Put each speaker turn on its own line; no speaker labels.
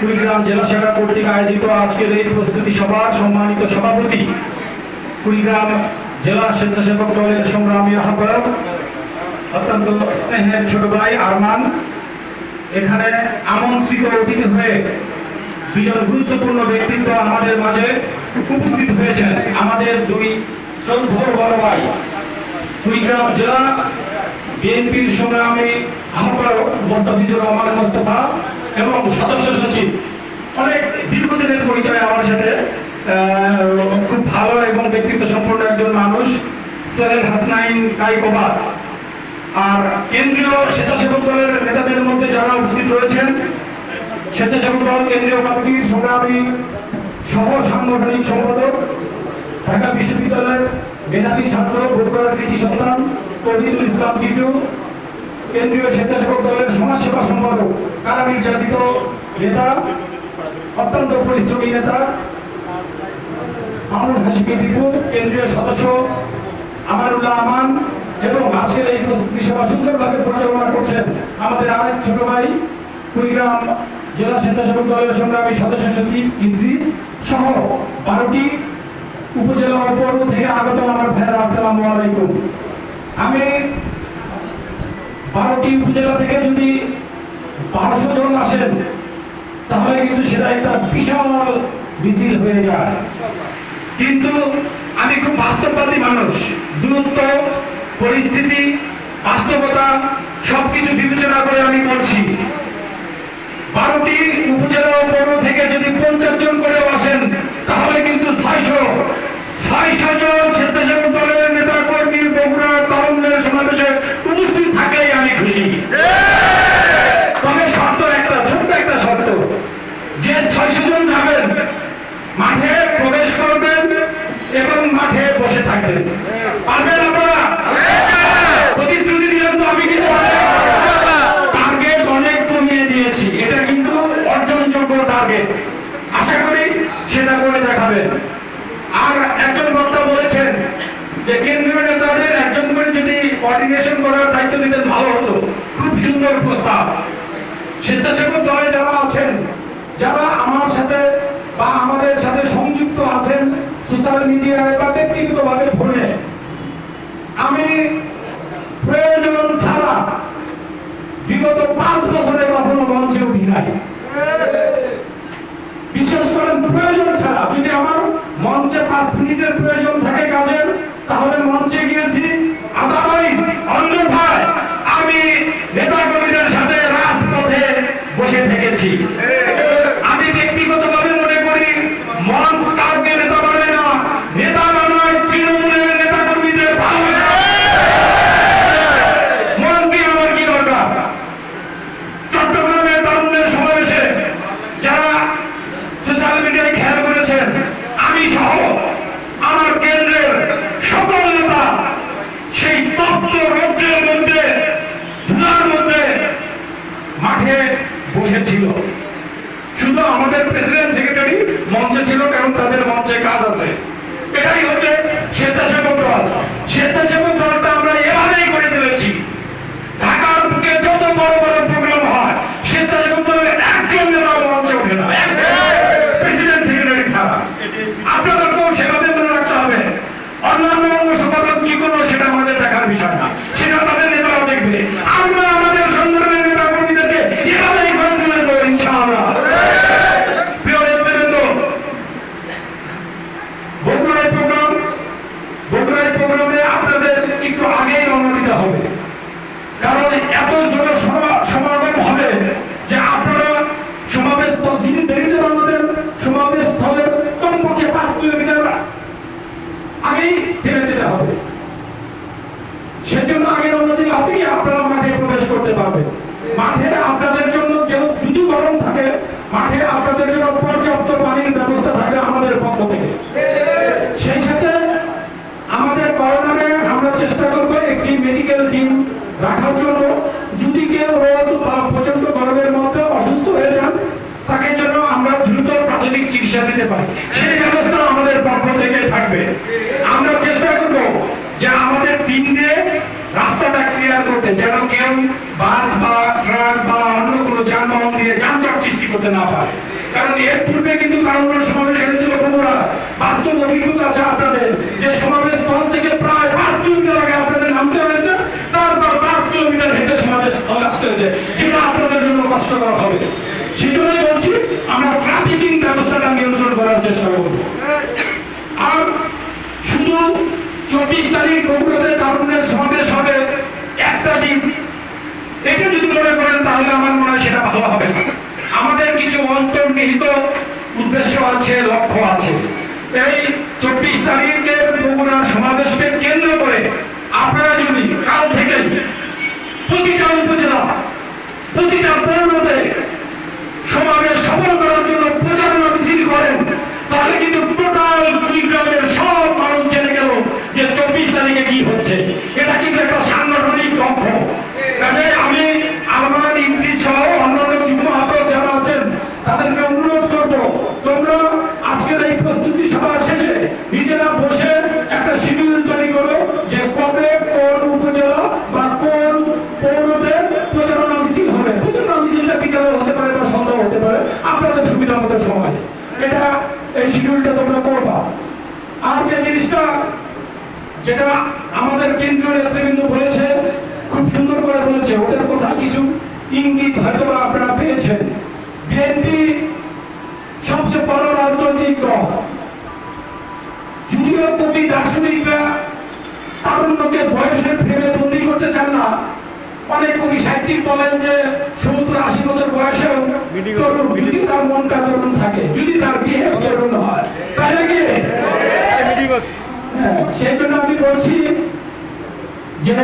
কুড়িগ্রাম জেলা শাখা কর্তৃক আয়োজিত আজকের এই প্রস্তুতি সভার সম্মানিত সভাপতি কুড়িগ্রাম জেলা স্বেচ্ছাসেবক দলের সংগ্রামী আহ্বায়ক, অত্যন্ত স্নেহের ছোট ভাই আরমান। এখানে আমন্ত্রিত অতিথি হয়ে দুজন গুরুত্বপূর্ণ ব্যক্তিত্ব আমাদের মাঝে উপস্থিত হয়েছেন। আমাদের দুই শ্রদ্ধেয় বড় ভাই, কুড়িগ্রাম জেলা বিএনপির সংগ্রামী আহ্বায়ক মোস্তাফিজুর রহমান মোস্তফা এবং সদস্য সচিব অনেক দীর্ঘদিনের পরিচয় আমার সাথে আহ, খুব ভালো এবং ব্যক্তিত্ব সম্পন্ন একজন মানুষ সোহেল হাসনাইন কাইকোবার আর কেন্দ্রীয় স্বেচ্ছাসেবক দলের নেতাদের মধ্যে যারা উপস্থিত রয়েছেন, স্বেচ্ছাসেবক দল, কেন্দ্রীয় কমিটির সংগ্রামী সহ সাংগঠনিক সম্পাদক, ঢাকা বিশ্ববিদ্যালয়ের মেধাবী ছাত্র ভোটকরার কৃতি সন্তান, তহিদুল ইসলাম টিটু কেন্দ্রীয় স্বেচ্ছাসেবক দলের সমাজসেবা সম্পাদক কারা নির্যাতিত নেতা, অত্যন্ত পরিশ্রমী নেতা মামুন হাসিকে টিপু কেন্দ্রীয় সদস্য আমারুল্লাহ আমান এবং আজকের এই প্রস্তুতি সভা সুন্দরভাবে পরিচালনা করছেন আমাদের আরেক ছোট ভাই, কুড়িগ্রাম জেলা স্বেচ্ছাসেবক দলের সংগ্রামী সদস্য সচিব ইদ্রিস সহ বারোটি উপজেলা ও থেকে আগত আমার ভাইয়েরা, আসসালামু আলাইকুম। আমি বারোটি উপজেলা থেকে যদি বারোশো জন আসেন, তাহলে কিন্তু সেটা একটা বিশাল মিছিল হয়ে যায়। কিন্তু আমি খুব বাস্তববাদী মানুষ। দূরত্ব, পরিস্থিতি, বাস্তবতা সবকিছু বিবেচনা করে আমি বলছি। বারোটি উপজেলা ও পৌর থেকে যদি পঞ্চাশ জন করেও আসেন, তাহলে কিন্তু ছয়শো ছয়শো জন স্বেচ্ছাসেবক দলের নেতা কর্মী বগুড়া তরুণের সমাবেশে উপস্থিত থাকলেই আমি খুশি তবে শর্ত একটা ছোট্ট একটা শর্ত যে ছয়শো জন যাবেন মাঠে প্রবেশ করবেন এবং মাঠে বসে থাকবেন পারবেন আপনারা? প্রতিশ্রুতি দিলেন তো আমি কিন্তু টার্গেট অনেক কমিয়ে দিয়েছি। এটা কিন্তু অর্জনযোগ্য টার্গেট আশা করি সেটা করে দেখাবেন। আর একজন বক্তা বলেছেন যে কেন্দ্রীয় নেতাদের একজন করে যদি কোঅর্ডিনেশন করার দায়িত্ব দিতেন, ভালো হতো। খুব সুন্দর প্রস্তাব। স্বেচ্ছাসেবক দলে যারা আছেন, যারা আমার সাথে বা আমাদের সাথে সংযুক্ত আছেন সোশ্যাল মিডিয়ায় বা ব্যক্তিগতভাবে ফোনে আমি প্রয়োজন ছাড়া বিগত পাঁচ বছরে কখনো মঞ্চে উঠি নাই। বিশ্বাস করেন, প্রয়োজন ছাড়া। যদি আমার মঞ্চে পাঁচ মিনিটের প্রয়োজন থাকে কাজের, তাহলে মঞ্চে গিয়েছি আদারওয়াইজ অন্যথায় আমি নেতা কর্মীদের সাথে রাজপথে বসে থেকেছি আমি ব্যক্তিগতভাবে মনে করি মঞ্চ কাউকে নেতা বানায় না নেতা বানায় তৃণমূলের নেতা কর্মীদের ভালোবাসা মঞ্চ দিয়ে আমার কি দরকার চট্টগ্রামের তরুণের সমাবেশে যারা সোশ্যাল মিডিয়ায় খেয়াল করেছেন আমি সহ আমার কেন্দ্রের সকল নেতা সেই তপ্ত রৌদ্রের মধ্যে ধুলার মধ্যে মাঠে বসেছিল শুধু আমাদের প্রেসিডেন্ট সেক্রেটারি মঞ্চে ছিল, কারণ তাদের মঞ্চে কাজ আছে। এটাই হচ্ছে স্বেচ্ছাসেবক দল। স্বেচ্ছাসেবক দলটা আমরা এভাবেই করে তুলেছি। ঢাকার বুকে যত বড় বড় প্রোগ্রাম হয়, স্বেচ্ছাসেবক দলের একজন নেতা মঞ্চে ওঠে না। প্রেসিডেন্ট সেক্রেটারি ছাড়া। আপনাদেরকেও সেভাবে মনে রাখতে হবে। অন্যান্য অঙ্গ সম্পাদক কি করল সেটা আমাদের দেখার বিষয় না সেটা তাদের নেতারা দেখবে আমরা আমাদের সংগঠনের নেতা কর্মীদেরকে এভাবেই করে তুলে দেবো ইনশাআল্লাহ প্রিয় নেতৃবৃন্দ বগুড়ায় প্রোগ্রাম বগুড়ায় প্রোগ্রামে আপনাদের একটু আগেই রওনা দিতে হবে কারণ এত জোর সমা- সমাগম হবে যে আপনারা সমাবেশ স্থল যদি দেরিতে আমাদের সমাবেশ স্থলের কমপক্ষে পাঁচ কিলোমিটার আগেই ফিরে যেতে হবে হবে কি আপনারা মাঠে প্রবেশ করতে পারবেন। মাঠে আপনাদের জন্য যদি গরম থাকে, মাঠে আপনাদের জন্য পর্যাপ্ত পানির ব্যবস্থা থাকবে আমাদের পক্ষ থেকে। সেই সাথে আমাদের করোনারে আমরা চেষ্টা করব একটি মেডিকেল টিম রাখার জন্য। যদি কেউ রোদ বা প্রচণ্ড গরমের মধ্যে অসুস্থ হয়ে যান, তাকে জন্য আমরা দ্রুত প্রাথমিক চিকিৎসা দিতে পারি। সেই ব্যবস্থা আমাদের পক্ষ থেকে থাকবে। আমরা চেষ্টা করব যে আমাদের টিম দিয়ে রাস্তাটা ক্লিয়ার করতে যেন কেউ বাস বা ট্রাক বা অন্য কোনো যানবাহন দিয়ে যানজট সৃষ্টি করতে না পারে। কারণ এর পূর্বে কিন্তু কারণ সমাবেশ হয়েছিল বন্ধুরা। বাস্তব অভিজ্ঞতা আছে আপনাদের যে সমাবেশ স্থল থেকে প্রায় পাঁচ কিলোমিটার আগে আপনাদের নামতে হয়েছে, তারপর পাঁচ কিলোমিটার হেঁটে সমাবেশ স্থল আসতে হয়েছে, যেটা আপনাদের জন্য কষ্টকর হবে। সেজন্যই বলছি, আমরা ট্রাফিকিং ব্যবস্থাটা নিয়ন্ত্রণ করার চেষ্টা করব। আর শুধু চব্বিশ তারিখ বগুড়াতে তরুণদের সমাবেশ এটা যদি মনে করেন, তাহলে আমার মনে হয় সেটা ভালো হবে আমাদের কিছু অন্তর্নিহিত উদ্দেশ্য আছে, লক্ষ্য আছে। এই চব্বিশ তারিখের বগুড়ার সমাবেশকে কেন্দ্র করে আপনারা যদি কাল থেকে প্রতিটা উপজেলা, প্রতিটা পৌরতে সমাবেশ সফল করার জন্য প্রচারণা মিছিল করেন, তাহলে কিন্তু টোটাল কুড়িগ্রামের সব মানুষ জেনে গেল যে চব্বিশ তারিখে কি হচ্ছে এটা কিন্তু একটা সাংগঠনিক লক্ষ্য কাজে আমি আমার ইন্দ্রিজ সহ অন্যান্য যুগ্ম আহ্বায়ক যারা আছেন তাদেরকে অনুরোধ করব তোমরা আজকের এই প্রস্তুতি সভা শেষে নিজেরা বসে একটা শিডিউল তৈরি করো যে কবে কোন উপজেলা বা কোন পৌরতে প্রচারণা মিছিল হবে প্রচারণা মিছিলটা বিকালে হতে পারে বা সন্ধ্যা হতে পারে আপনাদের সুবিধা মতো সময় এটা এই শিডিউলটা তোমরা করবা আর যে জিনিসটা যেটা আমাদের কেন্দ্রীয় নেতৃবৃন্দ বলেছে খুব সুন্দর করে বলেছে ওদের কথা কিছু ইঙ্গিত হয়তো আপনারা পেয়েছেন। বিএনপি সবচেয়ে বড় রাজনৈতিক দল। যদিও কবি দার্শনিকরা তারুণ্যকে বয়সের ফ্রেমে বন্দি করতে চান না অনেক কবি সাহিত্যিক বলেন যে সত্তর আশি বছর বয়সেও তরুণ যদি তার মনটা তরুণ থাকে যদি তার তরুণ হয় তাই নাকি হ্যাঁ, আমি বলছি যে